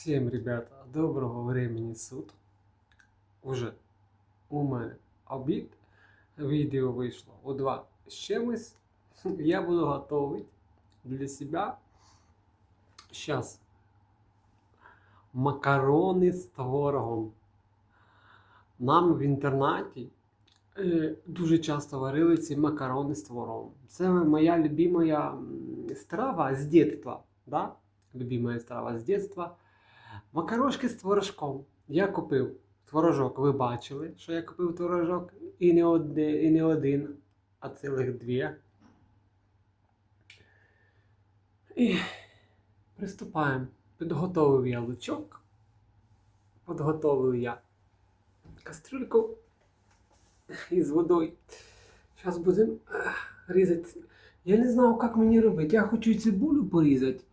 Всем, ребята, доброго времени суток. Уже у мене обід. Відео вийшло о 2 з чимось. Я буду готовить для себя. Сейчас макарони з творогом. Нам в інтернаті е, дуже часто варили ці макарони з творогом. Це моя любимая страва з дитинства. Да? Любимая страва з дитинства. Макарошки з творожком. Я купив творожок. Ви бачили, що я купив творожок і не один, і не один а цілих дві. І приступаємо. Підготовив я лучок. Підготовив я кастрюльку із водою. Зараз будемо різати. Я не знав, як мені робити. Я хочу цибулю порізати.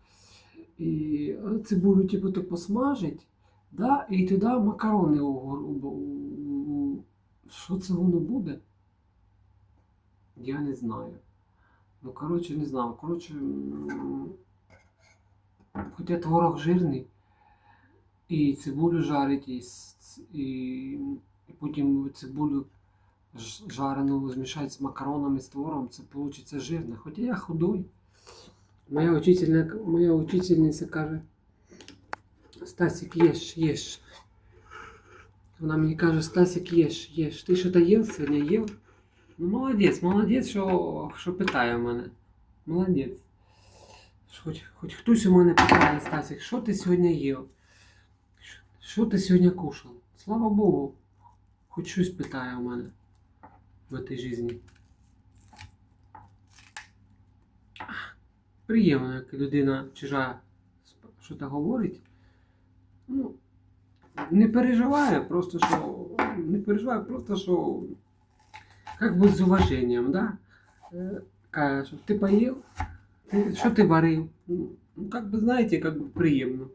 І е, цибулю типу то посмажить, да, і туди макарони Що це воно буде? Я не знаю. Ну, коротше, не знаю. Коротше, хоча творог жирний, і цибулю жарить, і, і, і потім цибулю жарену змішати з макаронами, з творогом, це вийде жирне. Хоча я худой. Моя учительна, моя учительниця каже, Стасик, їж, їж. Вона мені каже, Стасик, їж, їж. Ти що то їв сьогодні? Їв? Ну, молодець, молодець, що, що питає в мене. Молодець. Що Хоч, хоч хтось у мене питає, Стасик, що ти сьогодні їв? Що- Що ти сьогодні кушав? Слава Богу, хоч щось питає у мене в цій житті. Приємно, як людина чужа що то говорить. Ну, не переживає, просто що. Не переживає, просто що. Как бы з уважением, да? Е, Каже, що ти поїв, ти, що ти варив? Ну, ну, как бы, знаєте, как бы приємно.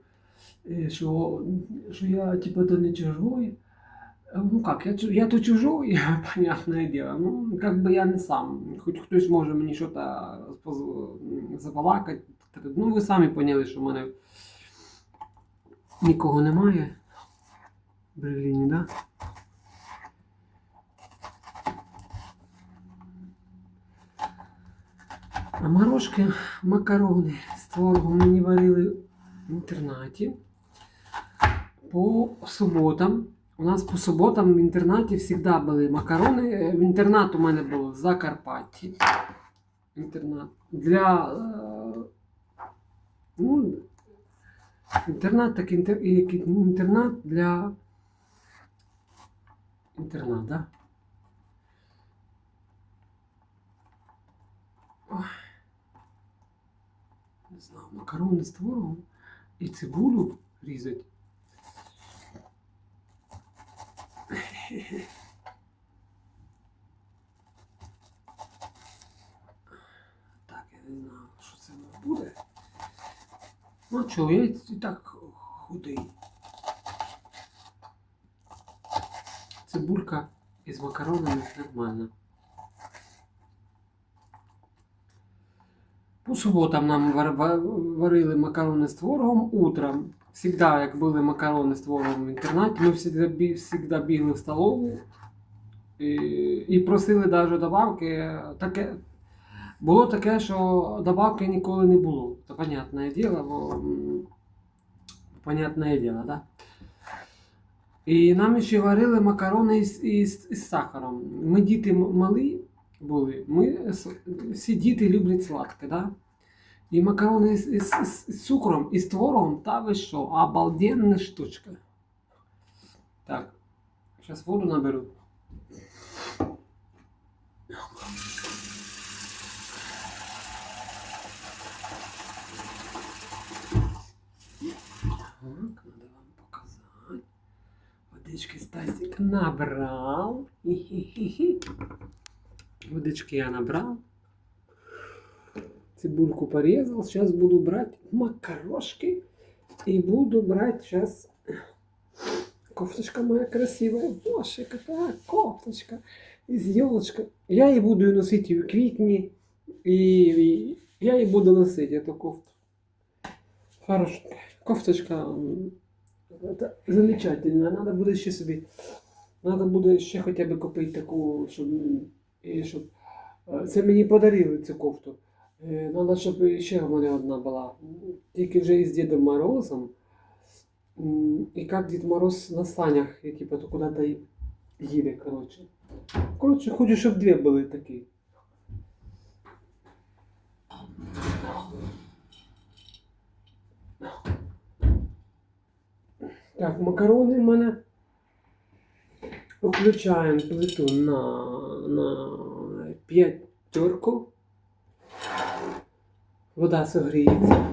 Е, Що, що я, типа, то не чужой. Ну как, я, я то чужой, понятное дело. Ну, как бы я не сам. Хоч хтось може мені щось забалакати. Ну, ви самі поняли, що в мене нікого немає. В Берліні, да? А морожки, макарони з творогом мені варили в інтернаті. По суботам. У нас по суботам в інтернаті завжди були макарони. Е, В інтернат у мене було в Закарпатті. Інтернат. Для. е, Ну, інтернат так інтер, інтернат для. Інтернат, да? Ой. Не знаю, макарони з творогом і цибулю різать. Так, я не знаю, що це буде. Ну чого, я і так худий. Цибулька із макаронами нормально. По суботам нам варили макарони з творогом утром. Всегда, як були макарони з творогом в інтернаті, ми бі- завжди бігли в столову і, і просили навіть добавки. Таке, було таке, що добавки ніколи не було. Це понятне діло, бо понятне діло, да? І нам ще варили макарони із, із, із сахаром. Ми діти малі були, ми всі діти люблять сладке, да? І макарони із, із, із, із цукром і з творогом, та ви що, обалденна штучка. Так, зараз воду наберу. Так, надо вам показать. Водички Стасик набрал. Хи-хи-хи-хи. Водички я набрал. Цибульку порезал. Сейчас буду брать макарошки. И буду брать сейчас... Кофточка моя красивая. Боже, какая кофточка. Из елочка. Я и буду ее носить в квітні. И, и я и буду носить эту кофту. Хорошо. Кофточка это замечательна. Надо буде ще собі. Надо буде ще хоча б купити таку, щоб, і щоб. Це мені подарили цю кофту. Е, Надо, щоб ще в мене одна була. Тільки вже із Дідом Морозом. І як Дід Мороз на санях, і типу куди-то їде, коротше. Коротше, хочу, щоб дві були такі. Так, макарони в мене. Включаємо плиту на, на. Вода согріється.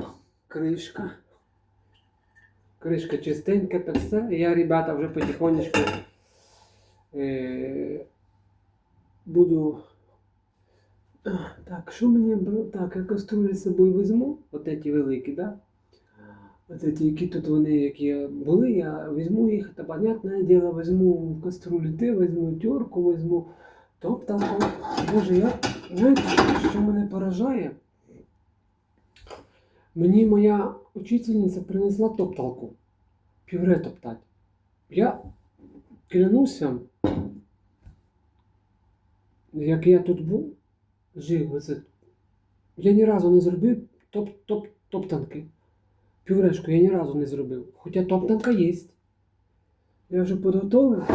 Кришка. Кришка чистенька, так все. Я, ребята, вже потихонечку е, буду. Так, що мені Так, я каструлі з собою візьму, от ці великі, да? От ці, які тут вони, які були, я візьму їх, та понятне діло, візьму каструлі те, візьму тюрку, візьму топталку. Боже, я, знаєте, що мене поражає? Мені моя учительниця принесла топталку. Півре топтати. Я клянусь вам, як я тут був, жив, оце, я ні разу не зробив топ, топ, топтанки. Пюрешку я ні разу не зробив. Хоча топтанка є. Я вже підготовив.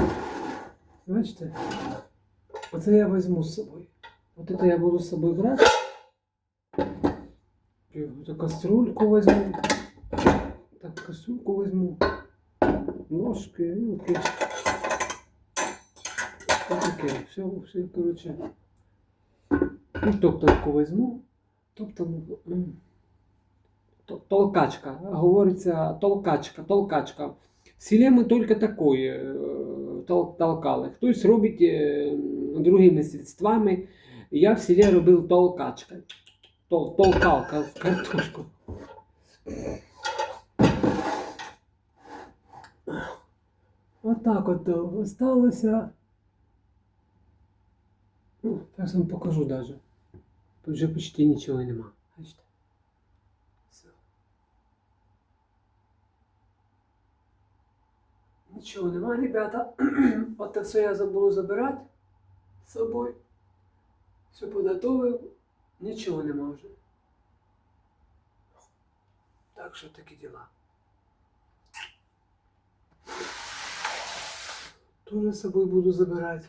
Бачите? Оце я візьму з собою. От це я буду з собою брати. Кастрюльку возьму. Так, кастрюльку возьму. Ложки, вилки. Таке, все, все, короче. І топтанку возьму. Топтанку. Толкачка. Говориться толкачка, толкачка. В селі ми тільки такої э, тол- толкали. Хтось робить е, другими средствами. Я в селі робив толкачка. Тол, толкалка в картошку. Отак от о, осталося. Ну, зараз вам покажу даже. Тут вже почти нічого нема. Бачите? Все. Нічого нема, ребята. От це все я забув забирати з собою. Все подготовив. Нічого нема вже. Так що такі діла. Тоже з собою буду забирати.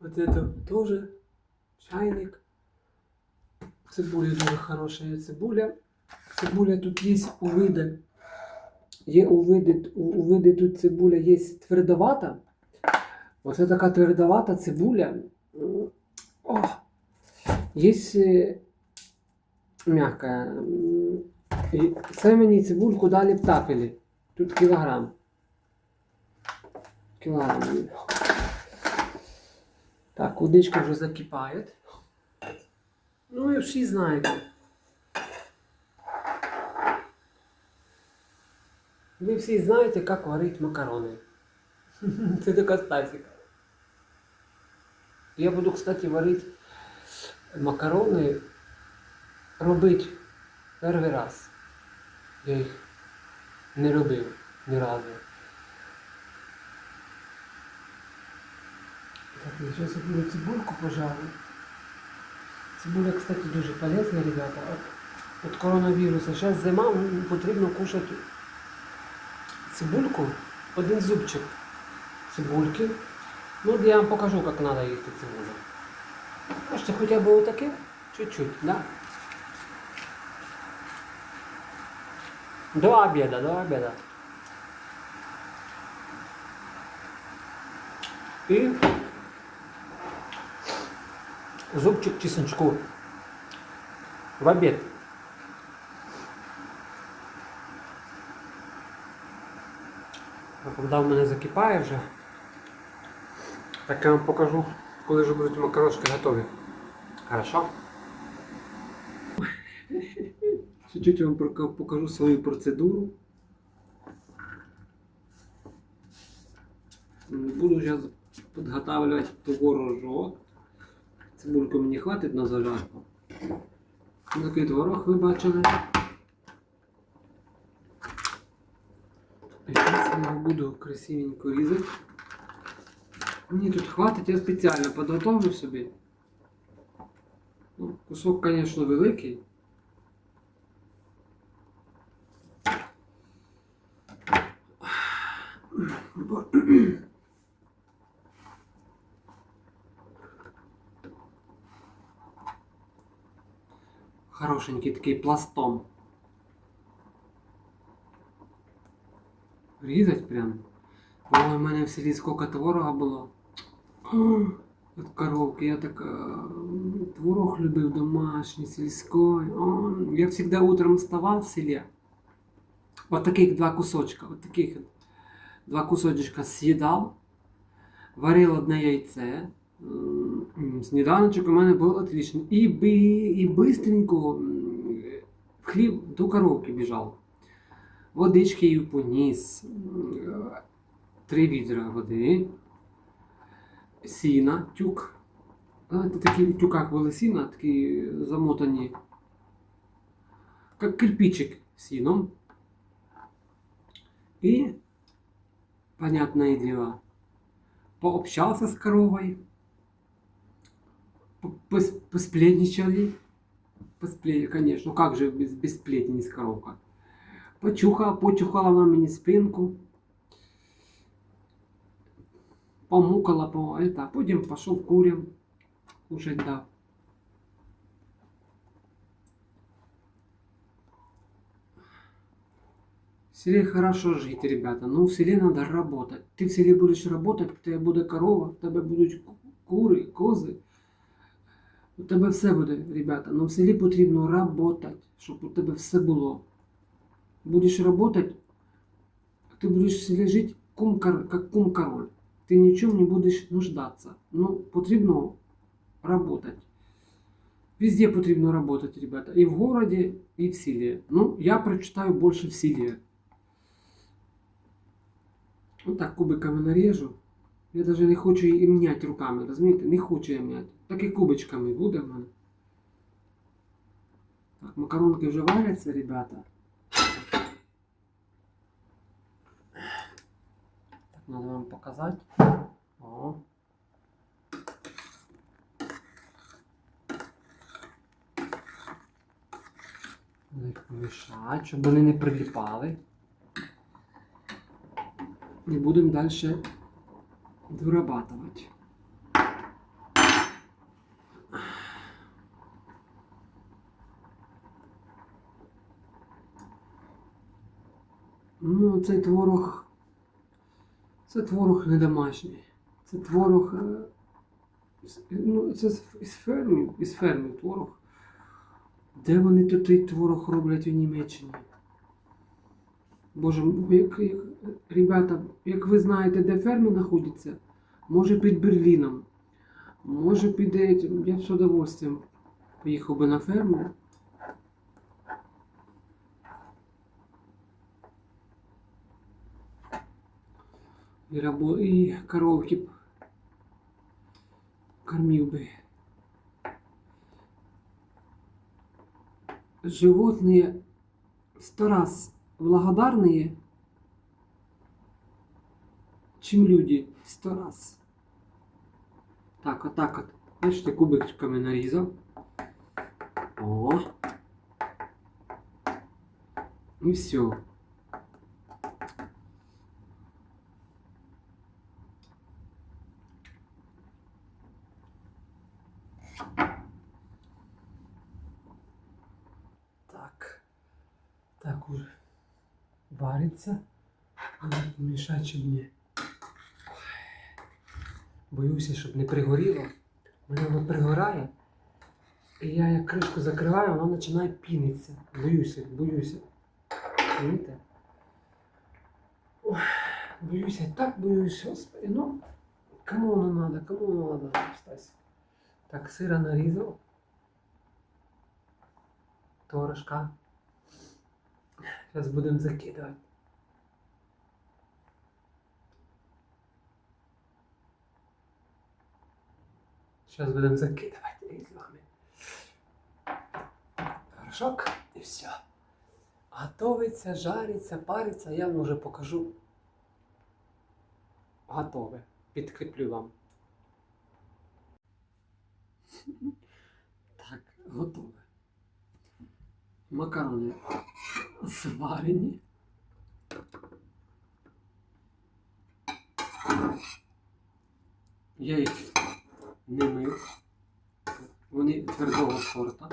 Вот это тоже чайник. Цибуля дуже хороша цибуля. Цибуля тут є у види. Є у види, у, види тут цибуля є твердовата. Оце така твердовата цибуля. О, Есть э, мягкая. М, і Це мені цибульку дали птафелі. Тут кілограм. Кілограм. Так, водичка вже закипає. Ну і всі знаєте. Ви всі знаєте, як варити макарони. Це така стасіка. Я буду, кстати, варити макарони робити перший раз. Я їх не робив ні разу. Так, я я буду цибульку, пожалуй. Цибуля, кстати, дуже полезна, ребята. От коронавірусу. Зараз зима, потрібно кушати цибульку, один зубчик цибульки. Ну, я вам покажу, як треба їсти цибулю. Бачите, хоча б отаке, чуть-чуть, да? До обеда, до обеда. И зубчик чесночку в обед. А коли в мене закипає вже, так я вам покажу, коли вже будуть макарошки готові. Хорошо? Чуть-чуть вам покажу свою процедуру. Буду сейчас подготавливать творожок. Цибульку мені хватить на зажарку. Такий творог ви бачили. Сейчас я его буду красивенько різати. Мені тут хватить, я спеціально підготовлю собі. Ну, кусок, звісно, великий. Хорошенький такий пластом. Різать прям. Ой, у мене в селі скільки творога було. От коровки, я так е, творог любив домашній, сільський. Я завжди утром вставав в селі. От таких два кусочка, от таких два кусочка з'їдав, варив одне яйце. Сніданочок у мене був отличний. І, і бистренько в хліб до коровки біжав. Водички її поніс. Три відра води. Сіна, тюк. Знаєте, такі в тюках були сіна, такі замотані. Як кирпичик сіном. И, понятное дело, пообщался с коровой, п- пос- посплетничали. Поспле... Конечно, ну как же без, без сплетни с коровка. Почухала, почухала она мне спинку. Помукала, по это, а потім пошел курям кушать, да. В селе хорошо жить, ребята. Ну, в селе надо работать. Ты в селе будешь работать, в тебе буде корова, в тебе будуть ку- кури, кози. У тебе все буде, ребята. Ну в селі потрібно работать, щоб у тебе все було. Будеш работать, ти будеш в селі жити кум кор- як кум король. Ти ні в чому не будеш нуждатися. Ну, потрібно работать. Везде потрібно работать, ребята. І в городі, і в селі. Ну, я прочитаю більше в селі. Вот так кубиками нарежу. Я даже не хочу і м'ять руками, розумієте? Не хочу я м'ять. Так і кубичками буде в мене. Так, макаронки вже варяться, ребята. Надо вам показати. О. Їх щоб вони не приліпали. І будемо далі дорабатывать. Ну, цей творог. Це творог не домашній. Це творог. е, Ну, це із фермів, із фермів творог. Де вони тут той творог роблять у Німеччині? Боже, як, як, ребята, як ви знаєте, де ферми знаходяться, може під Берліном, може під я б з удовольствием поїхав би на ферму. І, рабо, і коровки б кормив би. Животные сто раз благодарные, чем люди сто раз. Так, вот так вот. Бачите, кубиками нарізав. О. І все. Так. Так уже вариться. Помішати, щоб не. Боюся, щоб не пригоріло. Мене воно пригорає. І я як кришку закриваю, воно починає пінитися. Боюся, боюся. Ой, Боюся, так боюсь, господи. Ну, кому воно треба, кому воно треба, Стась. Так, сира нарізав. Творожка. Зараз будемо закидувати. Зараз будемо закидувати і з вами. Горшок і все. Готовиться, жариться, париться. Я вам вже покажу готове. Підкріплю вам. Так, готове. Макарони зварені. Я їх не мив. Вони твердого сорта.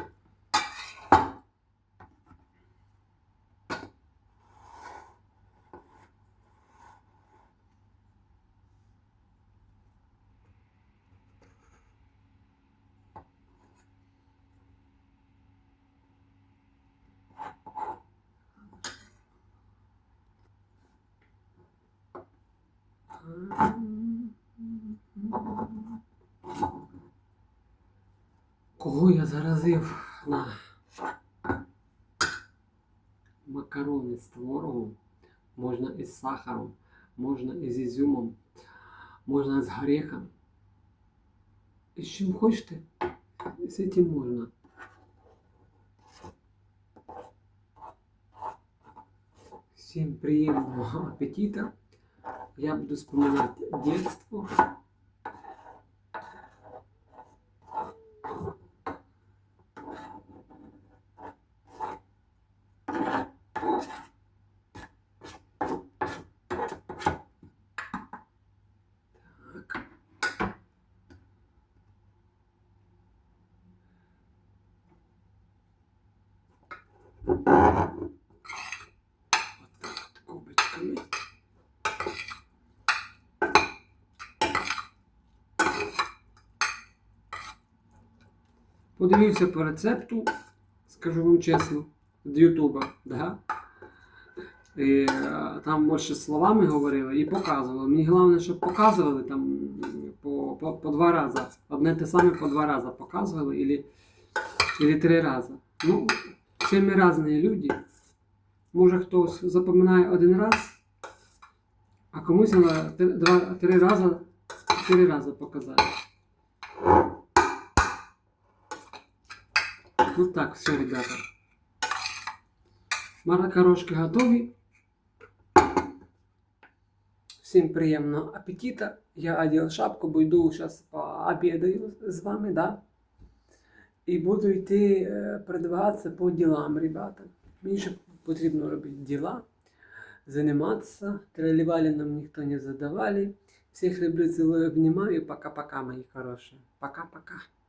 Кого я заразив на макарони з творогом, можна із сахаром, можна із ізюмом, можна з горехом. І з чим хочете, з цим можна. Всім приємного апетита. Я буду вспоминать детство. Подивився по рецепту, скажу вам чесно, з Ютуба, да? І, там більше словами говорили і показували. Мені головне, щоб показували там по, по, по два рази. Одне те саме по два рази показували или, или три рази. Ну, всі ми різні люди. Може хтось запам'ятає один раз, а комусь треба три, три рази, чотири рази показати. Ну так, все, ребята. Макарошки готові. Всім приємного апетита. Я одел шапку, бо йду зараз пообідаю з вами, да? І буду йти е, по ділам, ребята. Мені ще потрібно робити діла, займатися. Тролливали нам ніхто не задавали. Всіх люблю, цілую, обнімаю. Пока-пока, мої хороші. Пока-пока.